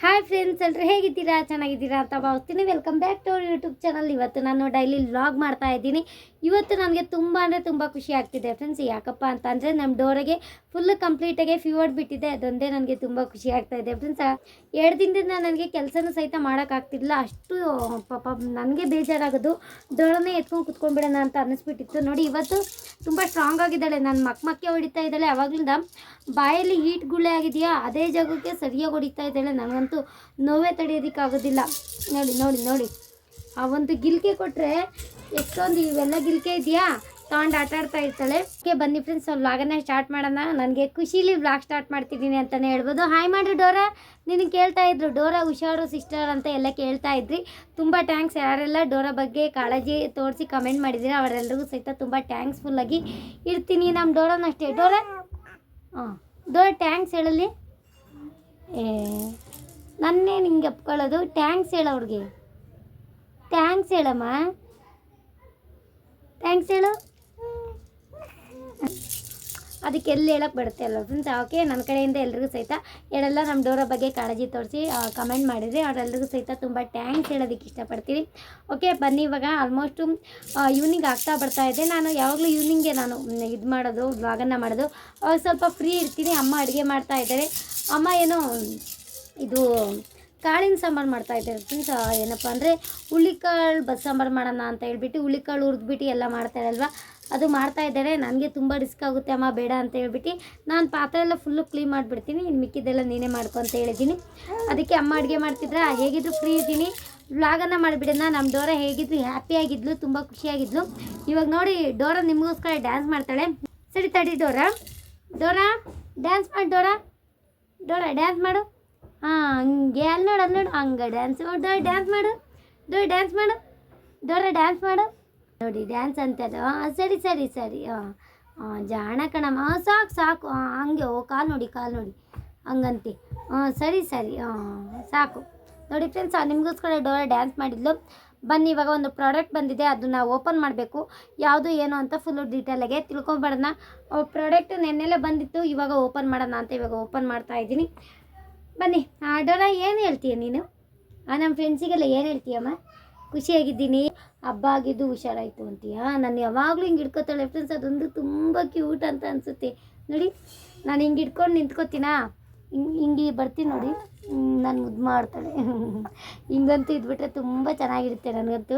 Hi friends ಎಲ್ಲರೂ ಹೇಗಿದ್ದೀರಾ? ಚೆನ್ನಾಗಿದ್ದೀರಾ ಅಂತ ಭಾವಿಸ್ತೀನಿ. Welcome back to our YouTube channel ಇವತ್ತು ನಾನು ಡೈಲಿ ವ್ಲಾಗ್ ಮಾಡ್ತಾ ಇದ್ದೀನಿ. ಇವತ್ತು ನನಗೆ ತುಂಬ ಅಂದರೆ ತುಂಬ ಖುಷಿ ಆಗ್ತಿದೆ ಫ್ರೆಂಡ್ಸ್ ಯಾಕಪ್ಪ ಅಂತ ಅಂದರೆ ನಮ್ಮ ಡೋರಿಗೆ ಫುಲ್ ಕಂಪ್ಲೀಟಾಗಿ ಫೀವರ್ ಬಿಟ್ಟಿದೆ. ಅದೊಂದೇ ನನಗೆ ತುಂಬ ಖುಷಿ ಆಗ್ತಾ ಇದೆ. ಫ್ರೆಂಡ್ಸ್ ಎರಡು ದಿನದಿಂದ ನನಗೆ ಕೆಲಸನೂ ಸಹಿತ ಮಾಡೋಕ್ಕಾಗ್ತಿಲ್ಲ ಅಷ್ಟು, ಪಾಪ, ನನಗೆ ಬೇಜಾರಾಗೋದು. ದೊಳನೆ ಎತ್ಕೊಂಡು ಕುತ್ಕೊಂಡ್ಬಿಡೋಣ ಅಂತ ಅನ್ನಿಸ್ಬಿಟ್ಟಿತ್ತು. ನೋಡಿ, ಇವತ್ತು ತುಂಬ ಸ್ಟ್ರಾಂಗ್ ಆಗಿದ್ದಾಳೆ. ನನ್ನ ಮಕ್ ಮಕ್ಕೆ ಹೊಡಿತಾ ಇದ್ದಾಳೆ. ಅವಾಗಲಿಂದ ಬಾಯಲ್ಲಿ ಹೀಟ್ ಗುಳ್ಳೆ ಆಗಿದೆಯಾ? ಅದೇ ಜಾಗಕ್ಕೆ ಸರಿಯಾಗಿ ಹೊಡಿತಾ ಇದ್ದಾಳೆ. ನನಗಂತೂ ನೋವೇ ತಡೆಯೋದಕ್ಕಾಗೋದಿಲ್ಲ. ನೋಡಿ ನೋಡಿ ನೋಡಿ. ಆ ಒಂದು ಗಿಲ್ಕೆ ಕೊಟ್ಟರೆ ಎಷ್ಟೊಂದು ಇವೆಲ್ಲ ಗಿಲ್ಕೆ ಇದೆಯಾ? ತಗೊಂಡು ಆಟ ಆಡ್ತಾ ಇರ್ತಾಳೆ. ಓಕೆ, ಬನ್ನಿ ಫ್ರೆಂಡ್ಸ್ ವ್ಲಾಗನ್ನ ಸ್ಟಾರ್ಟ್ ಮಾಡೋಣ. ನನಗೆ ಖುಷಿಲಿ ವ್ಲಾಗ್ ಸ್ಟಾರ್ಟ್ ಮಾಡ್ತಿದ್ದೀನಿ ಅಂತಲೇ ಹೇಳ್ಬೋದು. ಹಾಯ್ ಮಾಡಿ ಡೋರಾ. ನಿನಗೆ ಕೇಳ್ತಾ ಇದ್ರು, ಡೋರಾ ಹುಷಾರು ಸಿಸ್ಟರ್ ಅಂತ ಎಲ್ಲ ಕೇಳ್ತಾ ಇದ್ರಿ. ತುಂಬ ಟ್ಯಾಂಕ್ಸ್ ಯಾರೆಲ್ಲ ಡೋರಾ ಬಗ್ಗೆ ಕಾಳಜಿ ತೋರಿಸಿ ಕಮೆಂಟ್ ಮಾಡಿದ್ದೀರಿ ಅವರೆಲ್ಲರಿಗೂ ಸಹಿತ ತುಂಬ ಟ್ಯಾಂಕ್ಸ್ಫುಲ್ಲಾಗಿ ಇರ್ತೀನಿ ನಮ್ಮ ಡೋರಾನ ಅಷ್ಟೇ. ಡೋರಾ? ಹಾಂ ಡೋರಾ ಟ್ಯಾಂಕ್ಸ್ ಹೇಳಲಿ. ಏ, ನನ್ನೇ ನಿಂಗೆ ಅಪ್ಕೊಳ್ಳೋದು ಟ್ಯಾಂಕ್ಸ್ ಹೇಳ ಅವ್ರಿಗೆ. ಥ್ಯಾಂಕ್ಸ್ ಹೇಳಮ್ಮ. ಥ್ಯಾಂಕ್ಸ್ ಹೇಳು. ಅದಕ್ಕೆ ಎಲ್ಲಿ ಹೇಳಕ್ಕೆ ಬರುತ್ತೆ ಅಲ್ಲ ಫ್ರೆಂಡ್ಸ್ ಓಕೆ ನನ್ನ ಕಡೆಯಿಂದ ಎಲ್ರಿಗೂ ಸಹಿತ ಯಾರೆಲ್ಲ ನಮ್ಮ ಡೋರ ಬಗ್ಗೆ ಕಾಳಜಿ ತೋರಿಸಿ ಕಮೆಂಟ್ ಮಾಡಿದರೆ. ಅವರೆಲ್ಲರಿಗೂ ಸಹಿತ ತುಂಬ ಟ್ಯಾಂಕ್ಸ್ ಹೇಳೋದಕ್ಕೆ ಇಷ್ಟಪಡ್ತೀನಿ. ಓಕೆ ಬನ್ನಿ ಇವಾಗ ಆಲ್ಮೋಸ್ಟು ಈವ್ನಿಂಗ್ ಆಗ್ತಾ ಬರ್ತಾ ಇದೆ. ನಾನು ಯಾವಾಗಲೂ ಈವ್ನಿಂಗೆ ನಾನು ಇದು ಮಾಡೋದು ವ್ಲಾಗನ್ನು ಮಾಡೋದು ಅವಾಗ ಸ್ವಲ್ಪ ಫ್ರೀ ಇರ್ತೀನಿ. ಅಮ್ಮ ಅಡುಗೆ ಮಾಡ್ತಾ ಇದ್ದಾರೆ. ಅಮ್ಮ ಏನೋ, ಇದು ಕಾಳಿನ ಸಾಂಬಾರು ಮಾಡ್ತಾ ಇದ್ದಾರೆ ಫ್ರೆಂಡ್ಸ್ ಏನಪ್ಪ ಅಂದರೆ, ಹುಳಿಕಾಳು ಬಸ್ ಸಾಂಬಾರು ಮಾಡೋಣ ಅಂತ ಹೇಳ್ಬಿಟ್ಟು, ಹುಳಿಕಾಳು ಹುರಿದ್ಬಿಟ್ಟು ಎಲ್ಲ ಮಾಡ್ತಾರಲ್ವ ಅದು ಮಾಡ್ತಾ ಇದ್ದಾರೆ. ನನಗೆ ತುಂಬ ರಿಸ್ಕ್ ಆಗುತ್ತೆ ಅಮ್ಮ, ಬೇಡ ಅಂತ ಹೇಳ್ಬಿಟ್ಟು. ನಾನು ಪಾತ್ರೆ ಎಲ್ಲ ಫುಲ್ಲು ಕ್ಲೀನ್ ಮಾಡಿಬಿಡ್ತೀನಿ. ಇನ್ನು ಮಿಕ್ಕಿದ್ದೆಲ್ಲ ನೀನೇ ಮಾಡ್ಕೊ ಅಂತ ಹೇಳಿದ್ದೀನಿ. ಅದಕ್ಕೆ ಅಮ್ಮ ಅಡುಗೆ ಮಾಡ್ತಿದ್ರೆ, ಹೇಗಿದ್ರು ಫ್ರೀ ಇದ್ದೀನಿ. ವ್ಲಾಗನ್ನು ಮಾಡಿಬಿಡೋಣ ನಮ್ಮ ಡೋರ ಹೇಗಿದ್ರು ಹ್ಯಾಪಿಯಾಗಿದ್ಲು ತುಂಬ ಖುಷಿಯಾಗಿದ್ಲು. ಇವಾಗ ನೋಡಿ, ಡೋರ ನಿಮಗೋಸ್ಕರ ಡ್ಯಾನ್ಸ್ ಮಾಡ್ತಾಳೆ. ಸರಿ ತಡಿ ಡೋರ. ಡೋರ ಡ್ಯಾನ್ಸ್ ಮಾಡಿ ಡೋರ. ಡೋರ ಡ್ಯಾನ್ಸ್ ಮಾಡು. ಹಾಂ, ಹಂಗೆ ಅಲ್ಲಿ ನೋಡು ಅಲ್ಲಿ ನೋಡು. ಹಂಗೆ ಡ್ಯಾನ್ಸ್ ಮಾಡು. ಡೋರ ಡ್ಯಾನ್ಸ್ ಮಾಡು. ಡೋರ ಡ್ಯಾನ್ಸ್ ಮಾಡು. ಡೋರ ಡ್ಯಾನ್ಸ್ ಮಾಡು. ನೋಡಿ ಡ್ಯಾನ್ಸ್ ಅಂತಲ್ಲ ಹಾಂ ಸರಿ ಸರಿ ಸರಿ. ಹಾಂ ಹಾಂ ಜಾಣ ಕಣಮ್ಮ. ಸಾಕು ಸಾಕು. ಹಂಗೆ ಓ, ಕಾಲು ನೋಡಿ ಕಾಲು ನೋಡಿ. ಹಂಗಂತಿ. ಹಾಂ ಸರಿ ಸರಿ. ಹಾಂ ಸಾಕು. ನೋಡಿ ಫ್ರೆಂಡ್ಸ್ ನಿಮಗೋಸ್ಕರ ಡೋರ ಡ್ಯಾನ್ಸ್ ಮಾಡಿದ್ಲು. ಬನ್ನಿ, ಇವಾಗ ಒಂದು ಪ್ರಾಡಕ್ಟ್ ಬಂದಿದೆ. ಅದನ್ನು ಓಪನ್ ಮಾಡಬೇಕು. ಯಾವುದು, ಏನು ಅಂತ ಫುಲ್ಲು ಡೀಟೇಲಾಗೆ ತಿಳ್ಕೊಂಬರೋಣ ಪ್ರಾಡಕ್ಟ್ ನೆನ್ನೆಲ್ಲೇ ಬಂದಿತ್ತು. ಇವಾಗ ಓಪನ್ ಮಾಡೋಣ ಅಂತ ಇವಾಗ ಓಪನ್ ಮಾಡ್ತಾ ಇದ್ದೀನಿ. ಬನ್ನಿ, ಆ, ಡೋರ ಏನು ಹೇಳ್ತೀಯ ನೀನು? ಆ ನಮ್ಮ ಫ್ರೆಂಡ್ಸಿಗೆಲ್ಲ ಏನು ಹೇಳ್ತೀಯಮ್ಮ? ಖುಷಿಯಾಗಿದ್ದೀನಿ. ಹಬ್ಬ ಆಗಿದ್ದು ಹುಷಾರಾಯಿತು ಅಂತೀಯಾ? ನಾನು ಯಾವಾಗಲೂ ಹಿಂಗೆ ಹಿಡ್ಕೊತಾಳೆ ಫ್ರೆಂಡ್ಸ್ ಅದೊಂದು ತುಂಬ ಕ್ಯೂಟ್ ಅಂತ ಅನಿಸುತ್ತೆ. ನೋಡಿ, ನಾನು ಹಿಂಗೆ ಹಿಡ್ಕೊಂಡು ನಿಂತ್ಕೋತೀನಾ? ಹಿಂಗೆ ಹಿಂಗೆ ಬರ್ತೀನಿ ನೋಡಿ. ನಾನು ಮುದ್ದು ಮಾಡ್ತಾಳೆ ಹಿಂಗಂತೂ ಇದ್ಬಿಟ್ರೆ ತುಂಬ ಚೆನ್ನಾಗಿರುತ್ತೆ ನನಗಂತೂ.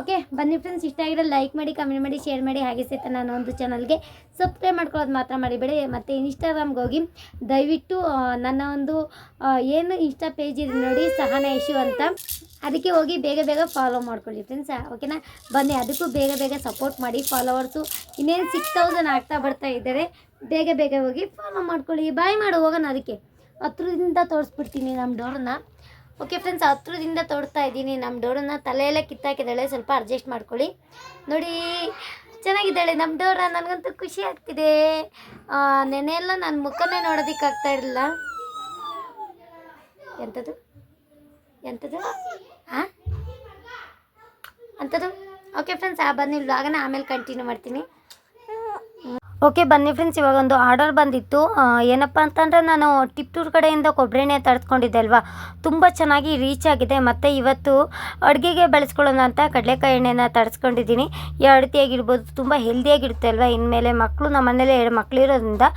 ಓಕೆ ಬನ್ನಿ ಫ್ರೆಂಡ್ಸ್ ಇಷ್ಟ ಆಗಿರೋ ಲೈಕ್ ಮಾಡಿ ಕಮೆಂಟ್ ಮಾಡಿ ಶೇರ್ ಮಾಡಿ. ಹಾಗೆ ಸಹಿತ ನಾನು ಒಂದು ಚಾನಲ್ಗೆ ಸಬ್ಸ್ಕ್ರೈಬ್ ಮಾಡ್ಕೊಳ್ಳೋದು ಮಾತ್ರ ಮಾಡಿಬೇಡಿ ಮತ್ತು ಇನ್ಸ್ಟಾಗ್ರಾಮ್ಗೆ ಹೋಗಿ ದಯವಿಟ್ಟು ನನ್ನ ಒಂದು ಏನು ಇನ್ಸ್ಟಾ ಪೇಜ್ ಇದೆ ನೋಡಿ, ಸಹನ ಯಶು ಅಂತ. ಅದಕ್ಕೆ ಹೋಗಿ ಬೇಗ ಬೇಗ ಫಾಲೋ ಮಾಡ್ಕೊಳ್ಳಿ ಫ್ರೆಂಡ್ಸ್ ಓಕೆನಾ ಬನ್ನಿ, ಅದಕ್ಕೂ ಬೇಗ ಬೇಗ ಸಪೋರ್ಟ್ ಮಾಡಿ ಫಾಲೋವರ್ಸು ಇನ್ನೇನು ಸಿಕ್ಸ್ ತೌಸಂಡ್ ಆಗ್ತಾ ಬರ್ತಾ ಇದ್ದಾರೆ. ಬೇಗ ಬೇಗ ಹೋಗಿ ಫಾಲೋ ಮಾಡ್ಕೊಳ್ಳಿ. ಬಾಯ್ ಮಾಡು ಹೋಗೋಣ ಅದಕ್ಕೆ ಹತ್ರದಿಂದ ತೋರಿಸ್ಬಿಡ್ತೀನಿ ನಮ್ಮ ಡೋರನ್ನ. ಓಕೆ ಫ್ರೆಂಡ್ಸ್ ಹತ್ರದಿಂದ ತೋರಿಸ್ತಾ ಇದ್ದೀನಿ ನಮ್ಮ ಡೋರನ್ನ. ತಲೆಯೆಲ್ಲ ಕಿತ್ತಾಕಿದ್ದಾಳೆ. ಸ್ವಲ್ಪ ಅಡ್ಜಸ್ಟ್ ಮಾಡ್ಕೊಳ್ಳಿ. ನೋಡಿ, ಚೆನ್ನಾಗಿದ್ದಾಳೆ ನಮ್ಮ ಡೋರ. ನನಗಂತೂ ಖುಷಿ ಆಗ್ತಿದೆ. ನೆನೆಯೆಲ್ಲ ನನ್ನ ಮುಖನೇ ನೋಡೋದಕ್ಕಾಗ್ತಾ ಇರಲಿಲ್ಲ. ಎಂಥದ್ದು? ಎಂಥದ್ದು? ಹಾಂ ಅಂಥದ್ದು? ಓಕೆ ಫ್ರೆಂಡ್ಸ್ ಆ, ಬನ್ನಿ. ವ್ಲಾಗನ ಆಮೇಲೆ ಕಂಟಿನ್ಯೂ ಮಾಡ್ತೀನಿ. ಓಕೆ ಬನ್ನಿ ಫ್ರೆಂಡ್ಸ್ ಇವಾಗ ಒಂದು ಆರ್ಡರ್ ಬಂದಿತ್ತು. ಏನಪ್ಪ ಅಂತಂದರೆ ನಾನು ಟಿಪ್ಟೂರ್ ಕಡೆಯಿಂದ ಕೊಬ್ಬರಿ ಎಣ್ಣೆ ತರಿಸ್ಕೊಂಡಿದ್ದೆ ಅಲ್ವಾ ತುಂಬ ಚೆನ್ನಾಗಿ ರೀಚ್ ಆಗಿದೆ. ಮತ್ತು ಇವತ್ತು ಅಡುಗೆಗೆ ಬಳಸ್ಕೊಳ್ಳೋಣ ಅಂತ ಕಡಲೆಕಾಯಿ ಎಣ್ಣೆನ ತರಿಸ್ಕೊಂಡಿದ್ದೀನಿ. ಯಾವ ರೀತಿಯಾಗಿರ್ಬೋದು ತುಂಬ ಹೆಲ್ದಿಯಾಗಿರುತ್ತೆ ಅಲ್ವಾ? ಇನ್ಮೇಲೆ ಮಕ್ಕಳು ನಮ್ಮ ಮನೇಲಿ ಎರಡು ಮಕ್ಕಳು ಇರೋದ್ರಿಂದ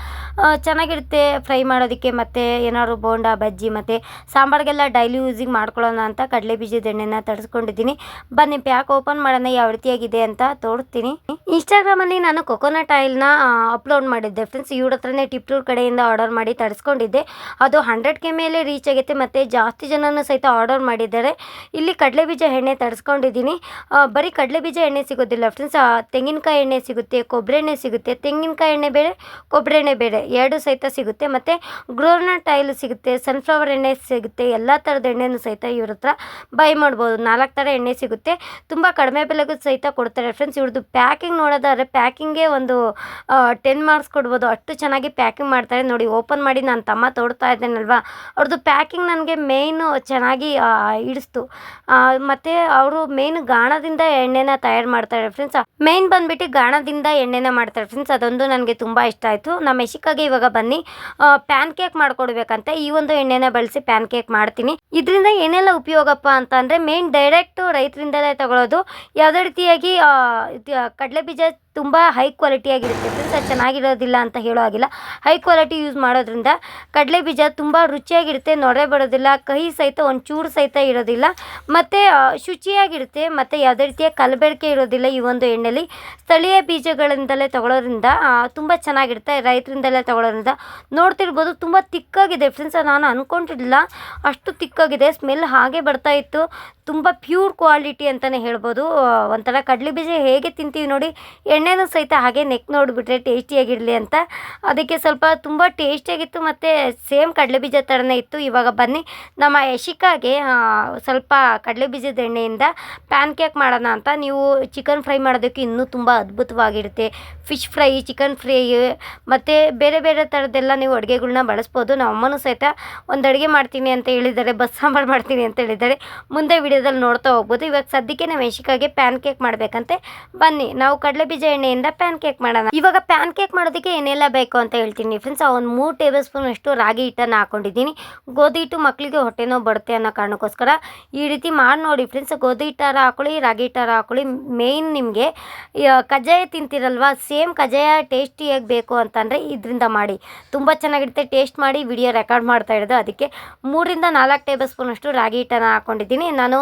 ಚೆನ್ನಾಗಿರುತ್ತೆ ಫ್ರೈ ಮಾಡೋದಕ್ಕೆ. ಮತ್ತು ಏನಾದ್ರು ಬೋಂಡ, ಬಜ್ಜಿ, ಮತ್ತು ಸಾಂಬಾರಿಗೆಲ್ಲ ಡೈಲಿ ಯೂಸಿಗೆ ಮಾಡ್ಕೊಳ್ಳೋಣ ಅಂತ ಕಡಲೆ ಬೀಜದ ಎಣ್ಣೆನ ತರಿಸ್ಕೊಂಡಿದ್ದೀನಿ. ಬನ್ನಿ ಪ್ಯಾಕ್ ಓಪನ್ ಮಾಡೋಣ. ಯಾವ ರೀತಿಯಾಗಿದೆ ಅಂತ ತೋರಿಸ್ತೀನಿ. ಇನ್ಸ್ಟಾಗ್ರಾಮಲ್ಲಿ ನಾನು ಕೊಕೊನಟ್ ಆಯಿಲ್ನ ಅಪ್ಲೋಡ್ ಮಾಡಿದ್ದೆ. ಫ್ರೆಂಡ್ಸ್ ಇವ್ರ ಹತ್ರನೇ ಟಿಪ್ಟೂರ್ ಕಡೆಯಿಂದ ಆರ್ಡರ್ ಮಾಡಿ ತರಿಸ್ಕೊಂಡಿದ್ದೆ. ಅದು ಹಂಡ್ರೆಡ್ ಕೆ ಮೇಲೆ ರೀಚ್ ಆಗೈತೆ ಮತ್ತು ಜಾಸ್ತಿ ಜನನೂ ಸಹಿತ ಆರ್ಡರ್ ಮಾಡಿದ್ದಾರೆ. ಇಲ್ಲಿ ಕಡಲೆ ಬೀಜ ಎಣ್ಣೆ ತರಿಸ್ಕೊಂಡಿದ್ದೀನಿ. ಬರೀ ಕಡಲೆ ಬೀಜ ಎಣ್ಣೆ ಸಿಗೋದಿಲ್ಲ. ಫ್ರೆಂಡ್ಸ್ ತೆಂಗಿನಕಾಯಿ ಎಣ್ಣೆ ಸಿಗುತ್ತೆ ಕೊಬ್ಬರಿ ಎಣ್ಣೆ ಸಿಗುತ್ತೆ, ತೆಂಗಿನಕಾಯಿ ಎಣ್ಣೆ ಬೇರೆ ಕೊಬ್ಬರಿ ಎಣ್ಣೆ ಬೇರೆ ಎರಡು ಸಹಿತ ಸಿಗುತ್ತೆ. ಮತ್ತು ಗ್ರೋನಟ್ ಆಯಿಲ್ ಸಿಗುತ್ತೆ ಸನ್ಫ್ಲವರ್ ಎಣ್ಣೆ ಸಿಗುತ್ತೆ, ಎಲ್ಲ ಥರದ ಎಣ್ಣೆನೂ ಸಹಿತ ಇವ್ರ ಹತ್ರ ಬೈ ಮಾಡ್ಬೋದು. ನಾಲ್ಕು ಥರ ಎಣ್ಣೆ ಸಿಗುತ್ತೆ. ತುಂಬ ಕಡಿಮೆ ಬೆಲೆಗೂ ಸಹಿತ ಕೊಡ್ತಾರೆ. ಫ್ರೆಂಡ್ಸ್ ಇವ್ರದ್ದು ಪ್ಯಾಕಿಂಗ್ ನೋಡೋದಾದ್ರೆ ಪ್ಯಾಕಿಂಗೇ ಒಂದು ಟೆನ್ ಮಾರ್ಕ್ಸ್ ಕೊಡ್ಬೋದು. ಅಷ್ಟು ಚೆನ್ನಾಗಿ ಪ್ಯಾಕಿಂಗ್ ಮಾಡ್ತಾರೆ. ನೋಡಿ, ಓಪನ್ ಮಾಡಿ ನಾನು ತಮ್ಮ ತೋಡ್ತಾ ಇದ್ದೇನಲ್ವಾ? ಅವ್ರದ್ದು ಪ್ಯಾಕಿಂಗ್ ನನಗೆ ಮೇಯ್ನು ಚೆನ್ನಾಗಿ ಹಿಡಿಸ್ತು ಮತ್ತು ಅವರು ಮೇಯ್ನ್ ಗಾಣದಿಂದ ಎಣ್ಣೆನ ತಯಾರು ಮಾಡ್ತಾರೆ ಫ್ರೆಂಡ್ಸ್ ಮೇಯ್ನ್ ಬಂದ್ಬಿಟ್ಟು ಗಾಣದಿಂದ ಎಣ್ಣೆನ ಮಾಡ್ತಾರೆ ಫ್ರೆಂಡ್ಸ್ ಅದೊಂದು ನನಗೆ ತುಂಬ ಇಷ್ಟ ಆಯಿತು. ನಮ್ಮ ಮೆಶಿಕಾಗೆ ಇವಾಗ ಬನ್ನಿ. ಪ್ಯಾನ್ ಕೇಕ್ ಮಾಡ್ಕೊಡ್ಬೇಕಂತ. ಈ ಒಂದು ಎಣ್ಣೆನ ಬಳಸಿ ಪ್ಯಾನ್ ಕೇಕ್ ಮಾಡ್ತೀನಿ. ಇದರಿಂದ ಏನೆಲ್ಲ ಉಪಯೋಗಪ್ಪ ಅಂತ ಅಂದರೆ ಮೇನ್ ಡೈರೆಕ್ಟು ರೈತರಿಂದಲೇ ತಗೊಳ್ಳೋದು ಯಾವುದೇ ರೀತಿಯಾಗಿ ಕಡಲೆ ಬೀಜ ತುಂಬ ಹೈ ಕ್ವಾಲಿಟಿಯಾಗಿರುತ್ತೆ ಫ್ರೆಂಡ್ಸ್ ಅದು ಚೆನ್ನಾಗಿರೋದಿಲ್ಲ ಅಂತ ಹೇಳೋ ಹಾಗಿಲ್ಲ. ಹೈ ಕ್ವಾಲಿಟಿ ಯೂಸ್ ಮಾಡೋದ್ರಿಂದ ಕಡಲೆ ಬೀಜ ತುಂಬ ರುಚಿಯಾಗಿರುತ್ತೆ, ನೊರೆ ಬರೋದಿಲ್ಲ, ಕಹಿ ಸಹಿತ ಒಂದು ಚೂರು ಸಹಿತ ಇರೋದಿಲ್ಲ. ಮತ್ತು ಶುಚಿಯಾಗಿರುತ್ತೆ, ಮತ್ತು ಯಾವುದೇ ರೀತಿಯ ಕಲಬೆರಕೆ ಇರೋದಿಲ್ಲ ಈ ಒಂದು ಎಣ್ಣೆಲಿ. ಸ್ಥಳೀಯ ಬೀಜಗಳಿಂದಲೇ ತಗೊಳ್ಳೋದ್ರಿಂದ ತುಂಬ ಚೆನ್ನಾಗಿರುತ್ತೆ. ರೈತರಿಂದಲೇ ತಗೊಳ್ಳೋದ್ರಿಂದ ನೋಡ್ತಿರ್ಬೋದು, ತುಂಬ ತಿಕ್ಕಾಗಿದೆ. ಫ್ರೆಂಡ್ಸ್ ನಾನು ಅಂದ್ಕೊಂಡಿರಲಿಲ್ಲ ಅಷ್ಟು ತಿಕ್ಕಾಗಿದೆ. ಸ್ಮೆಲ್ ಹಾಗೆ ಬರ್ತಾ ಇತ್ತು. ತುಂಬ ಪ್ಯೂರ್ ಕ್ವಾಲಿಟಿ ಅಂತಲೇ ಹೇಳ್ಬೋದು. ಒಂಥರ ಕಡಲೆ ಬೀಜ ಹೇಗೆ ತಿಂತೀವಿ ನೋಡಿ ಎಣ್ಣೆನೂ ಸಹಿತ ಹಾಗೆ ನೆಕ್ ನೋಡಿಬಿಟ್ರೆ ಟೇಸ್ಟಿಯಾಗಿರಲಿ ಅಂತ. ಅದಕ್ಕೆ ಸ್ವಲ್ಪ ತುಂಬ ಟೇಸ್ಟಿಯಾಗಿತ್ತು ಮತ್ತು ಸೇಮ್ ಕಡಲೆ ಬೀಜ ಥರನೇ ಇತ್ತು. ಇವಾಗ ಬನ್ನಿ, ನಮ್ಮ ಯಶಿಕಾಗೆ ಸ್ವಲ್ಪ ಕಡಲೆ ಬೀಜದ ಎಣ್ಣೆಯಿಂದ ಪ್ಯಾನ್ ಕೇಕ್ ಮಾಡೋಣ ಅಂತ. ನೀವು ಚಿಕನ್ ಫ್ರೈ ಮಾಡೋದಕ್ಕೆ ಇನ್ನೂ ತುಂಬ ಅದ್ಭುತವಾಗಿರುತ್ತೆ. ಫಿಶ್ ಫ್ರೈ, ಚಿಕನ್ ಫ್ರೈ, ಮತ್ತು ಬೇರೆ ಬೇರೆ ಥರದ್ದೆಲ್ಲ ನೀವು ಅಡುಗೆಗಳ್ನ ಬಳಸ್ಬೋದು. ನಮ್ಮ ಅಮ್ಮನೂ ಸಹಿತ ಒಂದು ಅಡುಗೆ ಮಾಡ್ತೀನಿ ಅಂತ ಹೇಳಿದ್ದಾರೆ, ಬಸ್ ಸಾಂಬಾರು ಮಾಡ್ತೀನಿ ಅಂತ ಹೇಳಿದ್ದಾರೆ. ಮುಂದೆ ವಿಡಿಯೋದಲ್ಲಿ ನೋಡ್ತಾ ಹೋಗ್ಬೋದು. ಇವಾಗ ಸದ್ಯಕ್ಕೆ ನಾವು ಯಶಿಕಾಗೆ ಪ್ಯಾನ್ ಕೇಕ್ ಮಾಡಬೇಕಂತೆ. ಬನ್ನಿ, ನಾವು ಕಡಲೆ ಬೀಜ ಎಣ್ಣೆಯಿಂದ ಪ್ಯಾನ್ ಕೇಕ್ ಮಾಡೋಣ. ಇವಾಗ ಪ್ಯಾನ್ ಕೇಕ್ ಮಾಡೋದಕ್ಕೆ ಏನೆಲ್ಲ ಬೇಕು ಅಂತ ಹೇಳ್ತೀನಿ ಫ್ರೆಂಡ್ಸ್ ಒಂದು ಮೂರು ಟೇಬಲ್ ಸ್ಪೂನ್ ಅಷ್ಟು ರಾಗಿ ಹಿಟ್ಟನ್ನು ಹಾಕೊಂಡಿದ್ದೀನಿ. ಗೋಧಿ ಹಿಟ್ಟು ಮಕ್ಕಳಿಗೆ ಹೊಟ್ಟೆ ನೋವು ಬರುತ್ತೆ ಅನ್ನೋ ಕಾರಣಕ್ಕೋಸ್ಕರ ಈ ರೀತಿ ಮಾಡಿ ನೋಡಿ ಫ್ರೆಂಡ್ಸ್ ಗೋಧಿ ಹಿಟ್ಟಾರ ಹಾಕೊಳ್ಳಿ, ರಾಗಿ ಹಿಟ್ಟಾರ ಹಾಕೊಳ್ಳಿ. ಮೇಯ್ನ್ ನಿಮಗೆ ಕಜ್ಜಾಯ ತಿಂತೀರಲ್ವಾ? ಸೇಮ್ ಕಜ್ಜಾಯ ಟೇಸ್ಟಿಯಾಗಿ ಬೇಕು ಅಂತಂದರೆ ಇದರಿಂದ ಮಾಡಿ. ತುಂಬ ಚೆನ್ನಾಗಿರುತ್ತೆ. ಟೇಸ್ಟ್ ಮಾಡಿ ವಿಡಿಯೋ ರೆಕಾರ್ಡ್ ಮಾಡ್ತಾ ಇರೋದು. ಅದಕ್ಕೆ ಮೂರಿಂದ ನಾಲ್ಕು ಟೇಬಲ್ ಸ್ಪೂನ್ ಅಷ್ಟು ರಾಗಿ ಹಿಟ್ಟನ್ನು ಹಾಕೊಂಡಿದ್ದೀನಿ. ನಾನು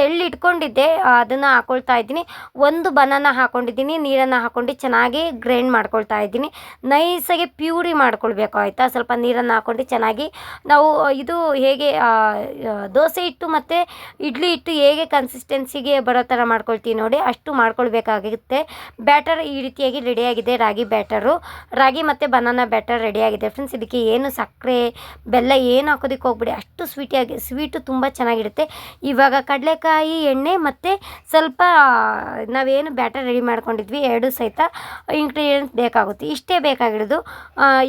ತೆಳ್ಳಿಟ್ಕೊಂಡಿದ್ದೆ. ಇಟ್ಕೊಂಡಿದ್ದೆ ಅದನ್ನು ಹಾಕೊಳ್ತಾ ಇದ್ದೀನಿ. ಒಂದು ಬನಾನ ಹಾಕ್ಕೊಂಡಿದ್ದೀನಿ ನೀರನ್ನು ಹಾಕ್ಕೊಂಡು ಚೆನ್ನಾಗಿ ಗ್ರೈಂಡ್ ಮಾಡ್ಕೊಳ್ತಾ ಇದ್ದೀನಿ. ನೈಸಾಗಿ ಪ್ಯೂರಿ ಮಾಡ್ಕೊಳ್ಬೇಕು, ಆಯಿತಾ? ಸ್ವಲ್ಪ ನೀರನ್ನು ಹಾಕ್ಕೊಂಡು ಚೆನ್ನಾಗಿ ನಾವು ಇದು ಹೇಗೆ ದೋಸೆ ಹಿಟ್ಟು ಮತ್ತು ಇಡ್ಲಿ ಹಿಟ್ಟು ಹೇಗೆ ಕನ್ಸಿಸ್ಟೆನ್ಸಿಗೆ ಬರೋ ಥರ ಮಾಡ್ಕೊಳ್ತೀವಿ ನೋಡಿ, ಅಷ್ಟು ಮಾಡ್ಕೊಳ್ಬೇಕಾಗುತ್ತೆ ಬ್ಯಾಟರ್ ಈ ರೀತಿಯಾಗಿ ರೆಡಿಯಾಗಿದೆ, ರಾಗಿ ಬ್ಯಾಟರು. ರಾಗಿ ಮತ್ತು ಬನಾನಾ ಬ್ಯಾಟರ್ ರೆಡಿಯಾಗಿದೆ. ಫ್ರೆಂಡ್ಸ್, ಇದಕ್ಕೆ ಏನು ಸಕ್ಕರೆ, ಬೆಲ್ಲ ಏನು ಹಾಕೋದಕ್ಕೆ ಹೋಗ್ಬಿಡಿ. ಅಷ್ಟು ಸ್ವೀಟಿಯಾಗಿ, ಸ್ವೀಟು ತುಂಬ ಚೆನ್ನಾಗಿರುತ್ತೆ. ಇವಾಗ ಕಡಲೆಕಾಯಿ ಎಣ್ಣೆ ಮತ್ತು ಸ್ವಲ್ಪ ನಾವೇನು ಬ್ಯಾಟರ್ ರೆಡಿ ಮಾಡ್ಕೊಂಡಿದ್ವಿ ಎರಡು ಸಹಿತ ಇಂಗ್ರೀಡಿಯೆಂಟ್ಸ್ ಬೇಕಾಗುತ್ತೆ. ಇಷ್ಟೇ ಬೇಕಾಗಿರೋದು.